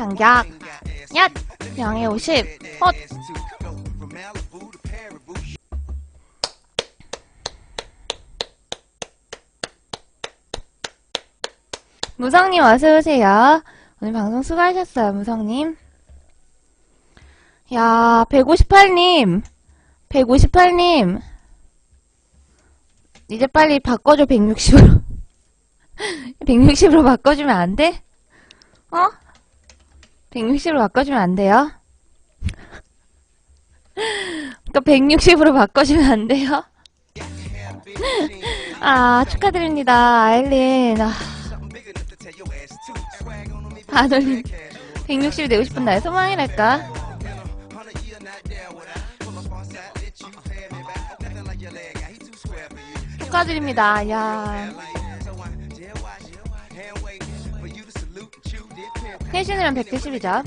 반격. 얏! 양해 50. 헛! 무성님 어서오세요. 오늘 방송 수고하셨어요, 무성님. 야, 158님. 158님. 이제 빨리 바꿔줘, 160으로. 160으로 바꿔주면 안 돼? 어? 160으로 바꿔주면 안 돼요? 그니까 160으로 바꿔주면 안 돼요? 아, 축하드립니다, 아일린. 아. 아돌님 160이 되고 싶은 나의 소망이랄까? 축하드립니다. 야. 혜신이랑 170이죠.